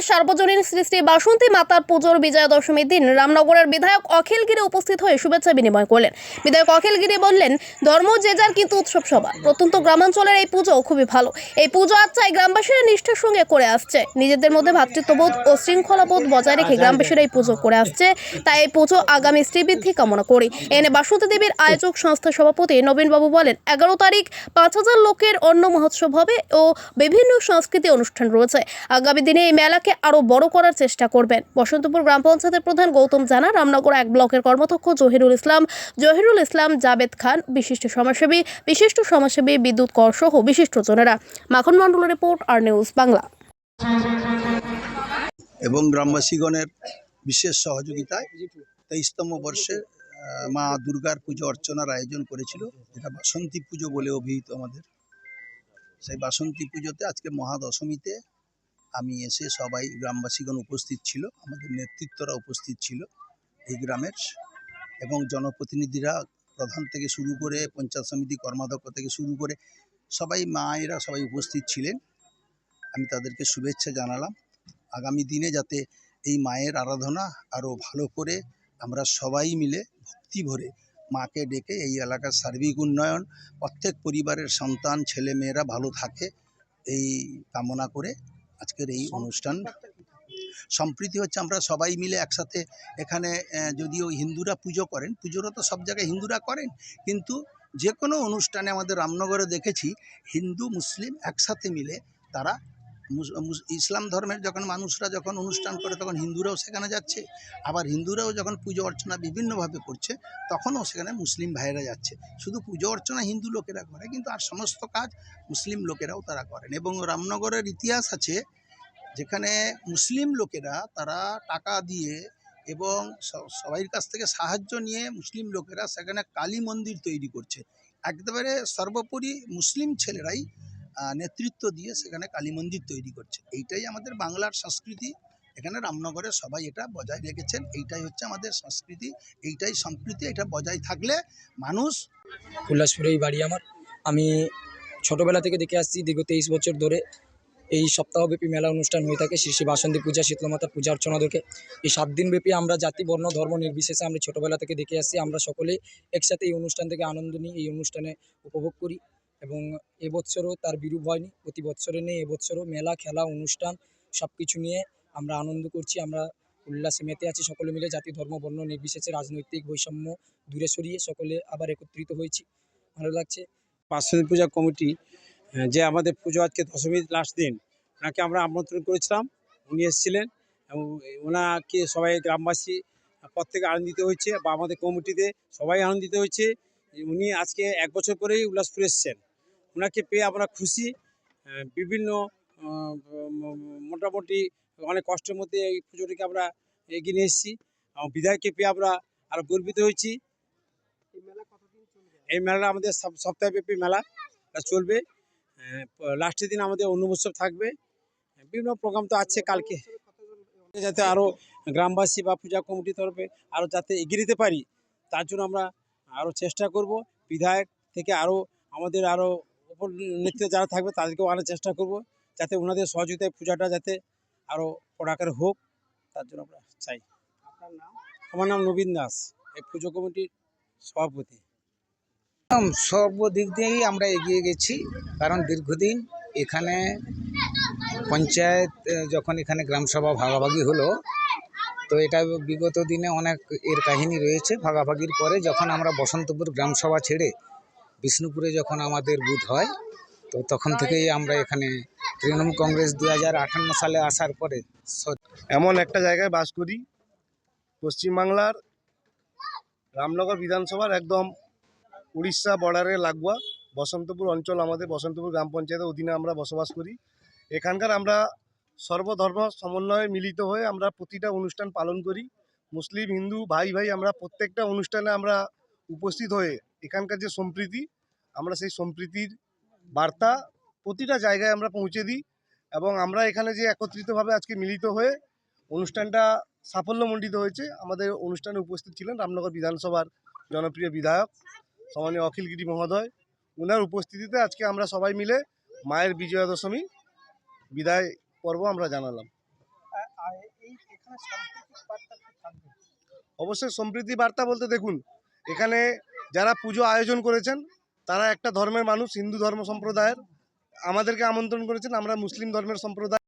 রামনগরের সার্বজনীন শ্রী শ্রী বাসন্তী মাতার পুজোর বিজয়া দশমীর দিন রামনগরের বিধায়ক অখিল গিরি উপস্থিত হয়ে শুভেচ্ছা বিনিময় করলেন। বিধায়ক অখিল গিরি বললেন ধর্ম যে যার কিন্তু উৎসব সভা প্রত্যন্ত গ্রামাঞ্চলের এই পুজো খুবই ভালো। এই পুজো আচ্ছায় গ্রামবাসীরা নিষ্ঠার সঙ্গে করে আসছে। নিজেদের মধ্যে ভ্রাতৃত্ববোধ ও শৃঙ্খলাবোধ বজায় রেখে গ্রামবাসীরা এই পুজো করে আসছে। তাই এই পুজো আগামী শ্রীবৃদ্ধি কামনা করি। এনে বাসন্তী দেবীর আয়োজক সংস্থার সভাপতি নবীনবাবু বলেন এগারো তারিখ পাঁচ হাজার লোকের অন্ন মহোৎসব হবে ও বিভিন্ন সংস্কৃতি অনুষ্ঠান রয়েছে। আগামী দিনে এই মেলাকে আরও বড় করার চেষ্টা করবেন। বসন্তপুর গ্রাম পঞ্চায়েতের প্রধান গৌতম জানা, রামনগর এক ব্লকের কর্মধ্যক্ষ জহিরুল ইসলাম জহিরুল ইসলাম, জাবেদ খান, বিশিষ্ট সমাজসেবী বিশিষ্ট সমাজসেবী, বিদ্যুৎ কর সহ বিশিষ্টজনেরা মাখন মণ্ডল রিপোর্ট, আর নিউজ বাংলা। এবং গ্রামবাসীগণের বিশেষ সহযোগিতায় তেইশতম বর্ষে মা দুর্গার পুজো অর্চনার আয়োজন করেছিল। যেটা বাসন্তী পুজো বলে অভিহিত আমাদের। সেই বাসন্তী পুজোতে আজকে মহাদশমীতে আমি এসে সবাই গ্রামবাসীগণ উপস্থিত ছিল, আমাদের নেতৃত্বরা উপস্থিত ছিল এই গ্রামের এবং জনপ্রতিনিধিরা প্রধান থেকে শুরু করে পঞ্চায়েত সমিতি কর্মাধ্যক্ষ থেকে শুরু করে সবাই মায়েরা সবাই উপস্থিত ছিলেন। আমি তাদেরকে শুভেচ্ছা জানালাম। আগামী দিনে যাতে এই মায়ের আরাধনা আরও ভালো করে আমরা সবাই মিলে ভক্তি ভরে মাকে ডেকে এই এলাকার সার্বিক উন্নয়ন, প্রত্যেক পরিবারের সন্তান, ছেলে, মেয়েরা ভালো থাকে এই কামনা করে আজকের এই অনুষ্ঠান। সম্প্রীতি হচ্ছে আমরা সবাই মিলে একসাথে এখানে যদিও হিন্দুরা পুজো করেন পুজোরও তো সব জায়গায় হিন্দুরা করেন কিন্তু যে কোনো অনুষ্ঠানে আমাদের রামনগরে দেখেছি হিন্দু মুসলিম একসাথে মিলে তারা ইসলাম ধর্মের যখন মানুষরা যখন অনুষ্ঠান করে, তখন হিন্দুরাও সেখানে যাচ্ছে। আবার হিন্দুরাও যখন পুজো অর্চনা বিভিন্নভাবে করছে, তখনও সেখানে মুসলিম ভাইয়েরা যাচ্ছে। শুধু পুজো অর্চনা হিন্দু লোকেরা করে, কিন্তু আর সমস্ত কাজ মুসলিম লোকেরাও তারা করেন। এবং রামনগরের ইতিহাস আছে, যেখানে মুসলিম লোকেরা তারা টাকা দিয়ে এবং স- সবাই কাছ থেকে সাহায্য নিয়ে মুসলিম লোকেরা সেখানে কালী মন্দির তৈরি করছে। একেবারে সর্বোপরি মুসলিম ছেলেরাই নেতৃত্ব দিয়ে সেখানে কালী মন্দির তৈরি করছে। এইটাই আমাদের বাংলার সংস্কৃতি। এখানে রামনগরে সবাই এটা বজায় রেখেছেন। এইটাই হচ্ছে আমাদের সংস্কৃতি। এইটাই সম্প্রীতি, এটা বজায় থাকলে মানুষ উল্লাসপুরেই বাড়ি আমার। আমি ছোটোবেলা থেকে দেখে আসছি, দীর্ঘ তেইশ বছর ধরে এই সপ্তাহব্যাপী মেলা অনুষ্ঠান হয়ে থাকে। শ্রী শ্রী বাসন্তী পূজা, শীতলমাতার পূজা অর্চনা দেখে। এই সাত দিনব্যাপী আমরা জাতি, বর্ণ, ধর্ম নির্বিশেষে আমরা ছোটোবেলা থেকে দেখে আসছি। আমরা সকলেই একসাথে এই অনুষ্ঠান থেকে আনন্দ নিই এই অনুষ্ঠানে উপভোগ করি। এবং এবছরও তার বিরূপ হয়নি। প্রতি বছরে নেই, এবছরও মেলা, খেলা, অনুষ্ঠান সব কিছু নিয়ে আমরা আনন্দ করছি, আমরা উল্লাসে মেতে আছি, সকলে মিলে জাতি, ধর্ম, বর্ণ, নির্বিশেষে রাজনৈতিক বৈষম্য দূরে সরিয়ে সকলে আবার একত্রিত হয়েছি। ভালো লাগছে। বাসন্তী পূজা কমিটি যে আমাদের পুজো আজকে দশমীর লাস্ট দিন, ওনাকে আমরা আমন্ত্রণ করেছিলাম। উনি এসেছিলেন এবং ওনাকে সবাই গ্রামবাসী প্রত্যেকে আনন্দিত হয়েছে বা আমাদের কমিটিতে সবাই আনন্দিত হয়েছে। উনি আজকে এক বছর পরেই উল্লাসপুরে এসেছেন। ওনাকে পেয়ে আমরা খুশি। বিভিন্ন মোটামুটি অনেক কষ্টের মধ্যে এই পুজোটিকে আমরা এগিয়ে নিয়ে এসেছি। এবং বিধায়ককে পেয়ে আমরা আরও গর্বিত হয়েছি। এই মেলাটা আমাদের সপ- সপ্তাহব্যাপী মেলা। চলবে। লাস্টের দিন আমাদের অনুমোৎসব থাকবে। বিভিন্ন প্রোগ্রাম তো আছে কালকে। যাতে আরও গ্রামবাসী বা পূজা কমিটির তরফে আরও যাতে এগিয়ে দিতে পারি তার জন্য আমরা আরও চেষ্টা করব। বিধায়ক থেকে আরও আমাদের আরও উপর নেতৃত্বে যারা থাকবে তাদেরকেও আনার চেষ্টা করব যাতে ওনাদের সহযোগিতায় পূজাটা যাতে আরও পড়াকার হোক তার জন্য আমরা চাই। আমার নাম নবীন দাস এই পুজো কমিটির সভাপতি। সব দিক দিয়েই আমরা এগিয়ে গেছি কারণ দীর্ঘদিন এখানে পঞ্চায়েত যখন এখানে গ্রামসভা ভাগাভাগি হলো তো এটা বিগত দিনে অনেক এর কাহিনী রয়েছে। ভাগাভাগির পরে যখন আমরা বসন্তপুর গ্রামসভা ছেড়ে বিষ্ণুপুরে যখন আমাদের বুথ হয়, তো তখন থেকেই আমরা এখানে তৃণমূল কংগ্রেস দু হাজার আটান্ন সালে আসার পরে এমন একটা জায়গায় বাস করি, পশ্চিমবাংলার রামনগর বিধানসভার একদম উড়িষ্যা বর্ডারে লাগোয়া বসন্তপুর অঞ্চল, আমাদের বসন্তপুর গ্রাম পঞ্চায়েতের অধীনে আমরা বসবাস করি। এখানকার আমরা সর্বধর্ম সমন্বয়ে মিলিত হয়ে আমরা প্রতিটা অনুষ্ঠান পালন করি। মুসলিম, হিন্দু ভাই ভাই আমরা প্রত্যেকটা অনুষ্ঠানে আমরা উপস্থিত হয়ে এখানকার যে সম্প্রীতি আমরা সেই সম্প্রীতির বার্তা প্রতিটা জায়গায় আমরা পৌঁছে দিই এবং আমরা এখানে যে একত্রিতভাবে আজকে মিলিত হয়ে অনুষ্ঠানটা সাফল্যমণ্ডিত হয়েছে, আমাদের অনুষ্ঠানে উপস্থিত ছিলেন রামনগর বিধানসভার জনপ্রিয় বিধায়ক সম্মানীয় অখিলগিরি মহোদয়। ওনার উপস্থিতিতে আজকে আমরা সবাই মিলে মায়ের বিজয়া দশমী বিদায় পর্ব আমরা জানালাম। অবশ্যই সম্প্রীতি বার্তা বলতে দেখুন, এখানে যারা পুজো আয়োজন করেছেন তারা একটা ধর্মের মানুষ হিন্দু ধর্ম সম্প্রদায়ের। আমাদেরকে আমন্ত্রণ করেছেন আমরা মুসলিম ধর্মের সম্প্রদায়